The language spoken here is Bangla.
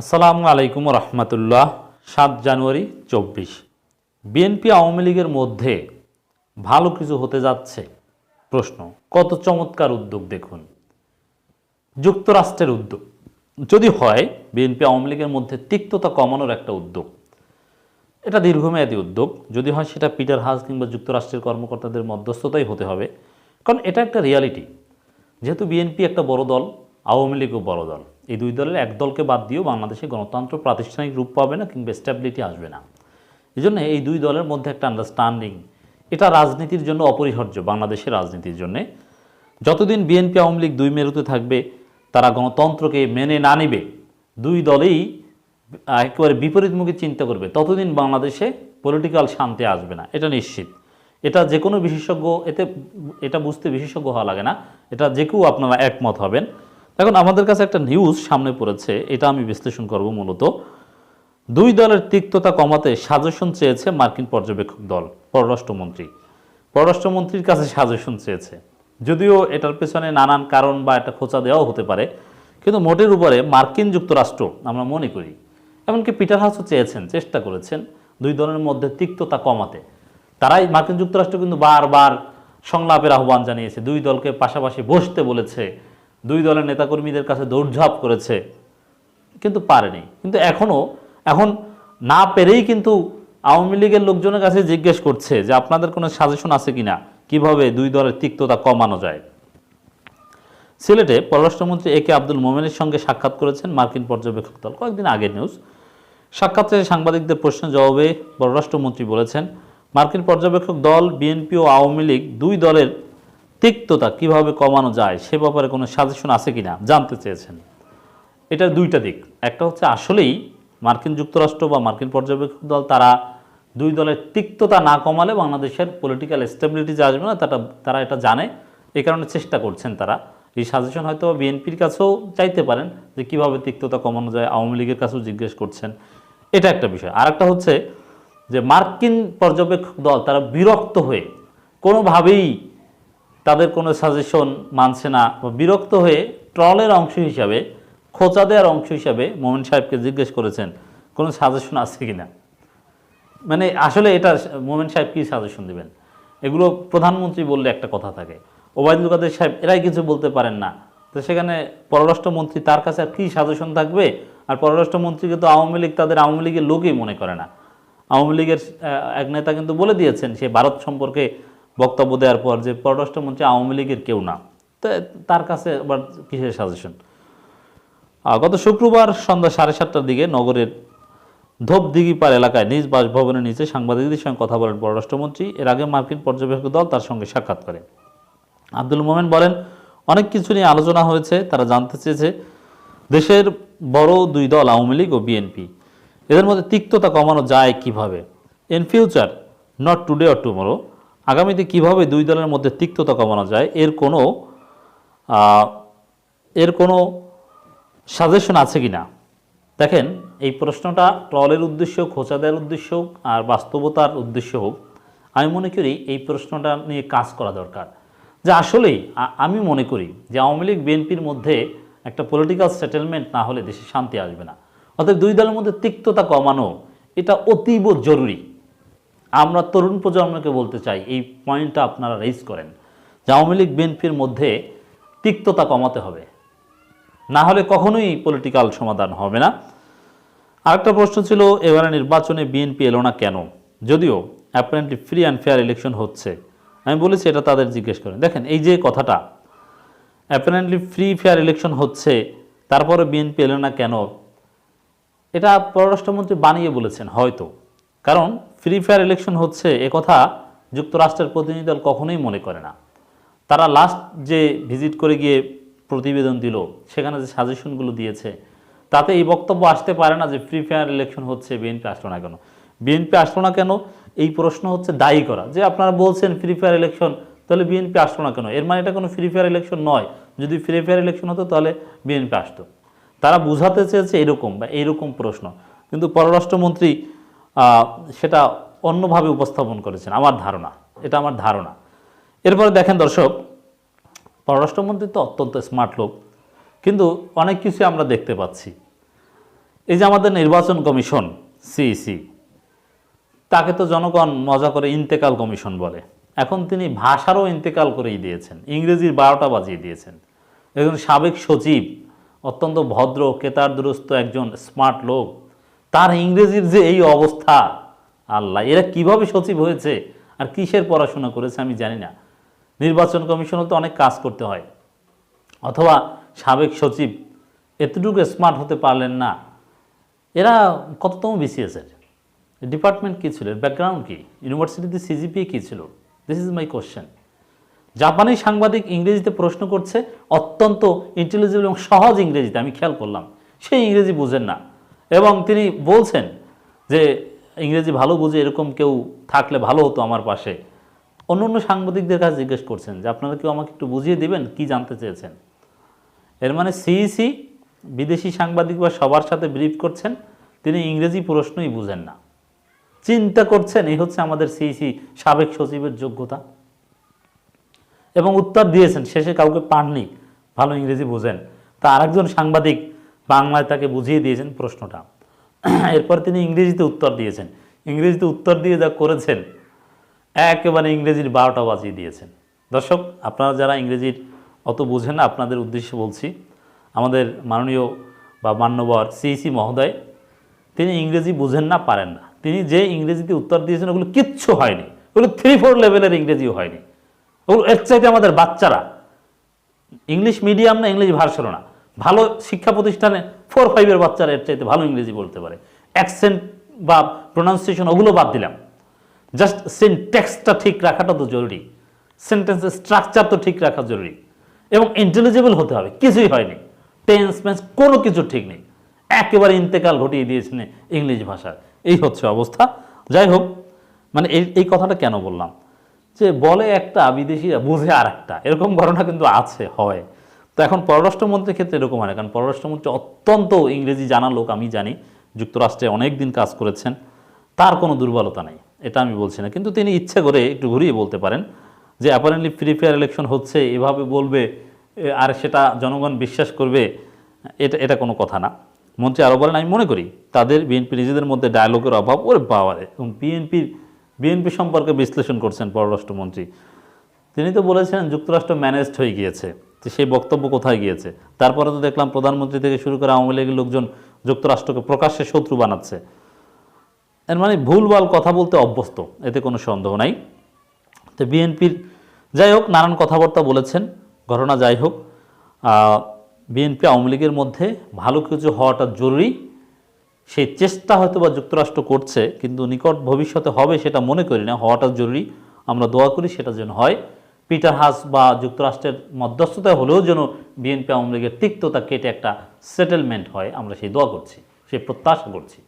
আসসালামু আলাইকুম রহমতুল্লাহ, সাত জানুয়ারি চব্বিশ। বিএনপি আওয়ামী লীগের মধ্যে ভালো কিছু হতে যাচ্ছে? প্রশ্ন, কত চমৎকার উদ্যোগ দেখুন। যুক্তরাষ্ট্রের উদ্যোগ। যদি হয়, বিএনপি আওয়ামী লীগের মধ্যে তিক্ততা কমানোর একটা উদ্যোগ। এটা দীর্ঘমেয়াদী উদ্যোগ। যদি হয়, সেটা পিটার হাস কিংবা যুক্তরাষ্ট্রের কর্মকর্তাদের মধ্যস্থতাই হতে হবে। কারণ এটা একটা রিয়ালিটি। যেহেতু বিএনপি একটা বড় দল, আওয়ামী লীগও বড় দল। এই দুই দলের এক দলকে বাদ দিয়েও বাংলাদেশে গণতন্ত্র প্রাতিষ্ঠানিক রূপ পাবে না কিংবা স্ট্যাবিলিটি আসবে না। এই জন্য এই দুই দলের মধ্যে একটা আন্ডারস্ট্যান্ডিং এটা রাজনীতির জন্য অপরিহার্য, বাংলাদেশের রাজনীতির জন্যে। যতদিন বিএনপি আওয়ামী লীগ দুই মেরুতে থাকবে, তারা গণতন্ত্রকে মেনে না নিবে, দুই দলেই একেবারে বিপরীতমুখী চিন্তা করবে। ততদিন বাংলাদেশে পলিটিক্যাল শান্তি আসবে না, এটা নিশ্চিত। এটা যে কোনো বিশেষজ্ঞ, এতে, এটা বুঝতে বিশেষজ্ঞ হওয়া লাগে না, এটা যে কেউ আপনারা একমত হবেন। এখন আমাদের কাছে একটা নিউজ সামনে পড়েছে, এটা আমি বিশ্লেষণ করব মূলত। দুই দলের তিক্ততা কমাতে সাজেশন চেয়েছে মার্কিন পর্যবেক্ষক দল, পররাষ্ট্রমন্ত্রী। পররাষ্ট্রমন্ত্রীর কাছে সাজেশন চেয়েছে। যদিও এটার পেছনে নানান কারণ বা একটা খোঁচা দেওয়াও হতে পারে, কিন্তু মোটের উপরে মার্কিন যুক্তরাষ্ট্র আমরা মনে করি। এমনকি পিটার হাউসও চেয়েছেন, চেষ্টা করেছেন দুই দলের মধ্যে তিক্ততা কমাতে। তারাই মার্কিন যুক্তরাষ্ট্র কিন্তু বারবার সংলাপের আহ্বান জানিয়েছে, দুই দলকে পাশাপাশি বসতে বলেছে। দুই দলের নেতাকর্মীদের কাছে দৌড়ঝাঁপ করেছে, কিন্তু পারেনি। কিন্তু এখনও এখন না পেরেই কিন্তু আওয়ামী লীগের লোকজনের কাছে জিজ্ঞেস করছে যে আপনাদের কোনো সাজেশন আছে কিনা, কীভাবে দুই দলের তিক্ততা কমানো যায়। সিলেটে পররাষ্ট্রমন্ত্রী এ কে আব্দুল মোমেনের সঙ্গে সাক্ষাৎ করেছেন মার্কিন পর্যবেক্ষক দল। কয়েকদিন আগের নিউজ। সাক্ষাৎে সাংবাদিকদের প্রশ্নের জবাবে পররাষ্ট্রমন্ত্রী বলেছেন, মার্কিন পর্যবেক্ষক দল, বিএনপি ও আওয়ামী লীগ দুই দলের তিক্ততা কীভাবে কমানো যায় সে ব্যাপারে কোনো সাজেশন আছে কিনা জানতে চেয়েছেন। এটার দুইটা দিক। একটা হচ্ছে আসলেই মার্কিন যুক্তরাষ্ট্র বা মার্কিন পর্যবেক্ষক দল তারা দুই দলের তিক্ততা না কমালে বাংলাদেশের পলিটিক্যাল স্টেবিলিটি যে আসবে না তারা তারা এটা জানে। এ কারণে চেষ্টা করছেন তারা। এই সাজেশন হয়তো বিএনপির কাছেও চাইতে পারেন যে কীভাবে তিক্ততা কমানো যায়, আওয়ামী লীগের কাছেও জিজ্ঞেস করছেন। এটা একটা বিষয়। আর একটা হচ্ছে যে মার্কিন পর্যবেক্ষক দল তারা বিরক্ত হয়ে কোনোভাবেই তাদের কোনো সাজেশন মানছে না বা বিরক্ত হয়ে ট্রলের অংশ হিসাবে, খোঁচা দেওয়ার অংশ হিসাবে মোমেন সাহেবকে জিজ্ঞেস করেছেন, কোনো সাজেশন আছে কি না মানে আসলে এটা মোমেন সাহেব কী সাজেশন দেবেন? এগুলো প্রধানমন্ত্রী বললে একটা কথা থাকে। ওবায়দুল কাদের সাহেব এরাই কিছু বলতে পারেন না। তো সেখানে পররাষ্ট্রমন্ত্রী তার কাছে আর কী সাজেশন থাকবে? আর পররাষ্ট্রমন্ত্রীকে তো আওয়ামী লীগ, তাদের আওয়ামী লীগের লোকই মনে করে না। আওয়ামী লীগের এক নেতা কিন্তু বলে দিয়েছেন, সে ভারত সম্পর্কে বক্তব্য দেওয়ার পর যে পররাষ্ট্রমন্ত্রী আওয়ামী লীগের কেউ না তার কাছে আবার কিসের সাজেশন গত শুক্রবার সন্ধ্যা সাড়ে সাতটার দিকে নগরের ধোপ ধোপদিঘিপাড় এলাকায় নিজ বাসভবনের নিচে সাংবাদিকদের সঙ্গে কথা বলেন পররাষ্ট্রমন্ত্রী এর আগে মার্কিন পর্যবেক্ষক দল তার সঙ্গে সাক্ষাৎ করে আব্দুল মোমেন বলেন, অনেক কিছু নিয়ে আলোচনা হয়েছে, তারা জানতে চেয়েছে, দেশের বড় দুই দল আওয়ামী লীগ ও বিএনপি। এদের মধ্যে তিক্ততা কমানো যায় কীভাবে? In future not today or tomorrow আগামীতে কীভাবে দুই দলের মধ্যে তিক্ততা কমানো যায়, এর কোনো এর কোনো সাজেশন আছে কি না? দেখেন, এই প্রশ্নটা ট্রলের উদ্দেশ্য খোঁচা দেওয়ার উদ্দেশ্য হোক, আর বাস্তবতার উদ্দেশ্য হোক, আমি মনে করি এই প্রশ্নটা নিয়ে কাজ করা দরকার। যে আসলেই আমি মনে করি যে আওয়ামী লীগ, বিএনপির মধ্যে একটা পলিটিক্যাল সেটেলমেন্ট না হলে দেশে শান্তি আসবে না। অর্থাৎ দুই দলের মধ্যে তিক্ততা কমানো এটা অতীব জরুরি। আমরা তরুণ প্রজন্মকে বলতে চাই, এই পয়েন্টটা আপনারা রেজ করেন। যে আওয়ামী লীগ, বিএনপির মধ্যে তিক্ততা কমাতে হবে। না হলে কখনোই পলিটিক্যাল সমাধান হবে না। আরেকটা প্রশ্ন ছিল, এবারে নির্বাচনে বিএনপি এলো না কেন? যদিও apparently free and fair election হচ্ছে। আমি বলেছি, এটা তাদের জিজ্ঞেস করেন। দেখেন, এই যে কথাটা অ্যাপারেন্টলি ফ্রি ফেয়ার ইলেকশন হচ্ছে, তারপরে বিএনপি এলো না কেন? এটা পররাষ্ট্রমন্ত্রী বানিয়ে বলেছেন, হয়তো। কারণ ফ্রি ফায়ার ইলেকশন হচ্ছে কথা যুক্তরাষ্ট্রের প্রতিনিধি দল কখনোই মনে করে না। তারা লাস্ট যে ভিজিট করে গিয়ে প্রতিবেদন দিল, সেখানে যে সাজেশনগুলো দিয়েছে, তাতে এই বক্তব্য আসতে পারে না যে ফ্রি ফায়ার ইলেকশন হচ্ছে বিএনপি আসলো না কেন। বিএনপি আসলো না কেন? এই প্রশ্ন হচ্ছে দায়ী করা। যে আপনারা বলছেন ফ্রি ফায়ার ইলেকশন তাহলে বিএনপি আসলো না কেন? এর মানে এটা কোনো ফ্রি ফায়ার ইলেকশন নয়। যদি ফ্রি ফায়ার ইলেকশন হতো, তাহলে বিএনপি আসতো। তারা বুঝাতে চেয়েছে এরকম বা এইরকম প্রশ্ন। কিন্তু পররাষ্ট্রমন্ত্রী সেটা অন্যভাবে উপস্থাপন করেছেন, আমার ধারণা, এটা আমার ধারণা। এরপরে দেখেন দর্শক, পররাষ্ট্রমন্ত্রী তো অত্যন্ত স্মার্ট লোক, কিন্তু অনেক কিছু আমরা দেখতে পাচ্ছি। এই যে আমাদের নির্বাচন কমিশন সিইসি তাকে তো জনগণ মজা করে ইন্তেকাল কমিশন বলে। এখন তিনি ভাষারও ইন্তেকাল করেই দিয়েছেন, ইংরেজির বারোটা বাজিয়ে দিয়েছেন। একজন সাবেক সচিব, অত্যন্ত ভদ্র কেতার দুরস্ত একজন স্মার্ট লোক তার ইংরেজির যে এই অবস্থা, আল্লাহ, এরা কীভাবে সচিব হয়েছে আর কিসের পড়াশোনা করেছে আমি জানি না। নির্বাচন কমিশনও তো অনেক কাজ করতে হয়। অথবা সাবেক সচিব এতটুকু স্মার্ট হতে পারলেন না। এরা কততম বিসিএসের ডিপার্টমেন্ট কী ছিল? ব্যাকগ্রাউন্ড কী? ইউনিভার্সিটিতে সিজিপি কী ছিল? দিস ইজ মাই কোশ্চেন জাপানি সাংবাদিক ইংরেজিতে প্রশ্ন করছে, অত্যন্ত ইন্টেলিজেবল এবং সহজ ইংরেজিতে, আমি খেয়াল করলাম। সেই ইংরেজি বুঝেন না। এবং তিনি বলছেন যে ইংরেজি ভালো বুঝে এরকম কেউ থাকলে ভালো হতো আমার পাশে। অন্য অন্য সাংবাদিকদের কাছে জিজ্ঞেস করছেন যে, আপনারা কেউ আমাকে একটু বুঝিয়ে দিবেন কি জানতে চেয়েছেন? এর মানে সিইসি বিদেশি সাংবাদিক বা সবার সাথে ব্রিফ করছেন, তিনি ইংরেজি প্রশ্নই বুঝেন না। চিন্তা করছেন, এই হচ্ছে আমাদের সিইসি সাবেক সচিবের যোগ্যতা। এবং উত্তর দিয়েছেন, শেষে কাউকে পাননি, ভালো ইংরেজি বুঝেন। তা আরেকজন সাংবাদিক বাংলায় তাকে বুঝিয়ে দিয়েছেন প্রশ্নটা। এরপর তিনি ইংরেজিতে উত্তর দিয়েছেন। ইংরেজিতে উত্তর দিয়ে যা করেছেন, একেবারে ইংরেজির বারোটা বাজিয়ে দিয়েছেন। দর্শক, আপনারা যারা ইংরেজির অত বুঝেন আপনাদের উদ্দেশ্যে বলছি, আমাদের মাননীয় বা মান্যবর সিইসি মহোদয়, তিনি ইংরেজি বুঝেন না, পারেন না। তিনি যে ইংরেজিতে উত্তর দিয়েছেন, ওগুলো কিচ্ছু হয়নি। ওগুলো থ্রি ফোর লেভেলের ইংরেজিও হয়নি। ওগুলো এর চাইতে আমাদের বাচ্চারা, ইংলিশ মিডিয়াম না, ইংলিশ ভার্সন না। ভালো শিক্ষা প্রতিষ্ঠানে ফোর ফাইভের বাচ্চারা এর চাইতে ভালো ইংরেজি বলতে পারে। অ্যাকসেন্ট বা প্রোনাউন্সিয়েশন ওগুলো বাদ দিলাম। জাস্ট সিনটেক্সটা ঠিক রাখাটা তো জরুরি। সেন্টেন্সের স্ট্রাকচার তো ঠিক রাখা জরুরি। এবং ইন্টেলিজেবল হতে হবে, কিছুই হয়নি। টেন্স মেন্স কোনো কিছু ঠিক নেই। একেবারে ইন্তেকাল ঘটিয়ে দিয়েছেন ইংলিশ ভাষার। এই হচ্ছে অবস্থা। যাই হোক মানে এই এই কথাটা কেন বললাম? যে বলে একটা বিদেশিরা বুঝে আর একটা এরকম ঘটনা কিন্তু আছে, হয়। তো এখন পররাষ্ট্রমন্ত্রীর ক্ষেত্রে এরকম হয় না, কারণ পররাষ্ট্রমন্ত্রী অত্যন্ত ইংরেজি জানা লোক, আমি জানি। যুক্তরাষ্ট্রে অনেক দিন কাজ করেছেন, তার কোনো দুর্বলতা নেই, এটা আমি বলছি না। কিন্তু তিনি ইচ্ছে করে একটু ঘুরিয়ে বলতে পারেন যে অ্যাপারেন্টলি ফ্রি ফেয়ার ইলেকশন হচ্ছে, এভাবে বলবে আর সেটা জনগণ বিশ্বাস করবে, এটা এটা কোনো কথা না। মন্ত্রী আরও বলেন, আমি মনে করি, তাদের বিএনপি নিজেদের মধ্যে ডায়ালগের অভাব, ওরে বাবারে এবং বিএনপির, বিএনপি সম্পর্কে বিশ্লেষণ করছেন পররাষ্ট্রমন্ত্রী। তিনি তো বলেছেন, যুক্তরাষ্ট্র ম্যানেজড হয়ে গিয়েছে। তো সেই বক্তব্য কোথায় গিয়েছে। তারপরে তো দেখলাম প্রধানমন্ত্রী থেকে শুরু করে আওয়ামী লীগের লোকজন যুক্তরাষ্ট্রকে প্রকাশ্যে শত্রু বানাচ্ছে। এর মানে ভুলভাল কথা বলতে অভ্যস্ত, এতে কোনো সন্দেহ নাই। তো বিএনপির, যাই হোক, নানান কথাবার্তা বলেছেন, ঘটনা যাই হোক বিএনপি আওয়ামী লীগের মধ্যে ভালো কিছু হওয়াটা জরুরি। সেই চেষ্টা হয়তো বা যুক্তরাষ্ট্র করছে, কিন্তু নিকট ভবিষ্যতে হবে সেটা মনে করি না, হওয়াটা জরুরি। আমরা দোয়া করি সেটা যেন হয়। পিটার হাস বা যুক্তরাষ্ট্রের মধ্যস্থতা হলেও যেন বিএনপি আওয়ামী লীগের তিক্ততা কেটে একটা সেটেলমেন্ট হয়, আমরা সেই দোয়া করছি, সেই প্রত্যাশা করছি।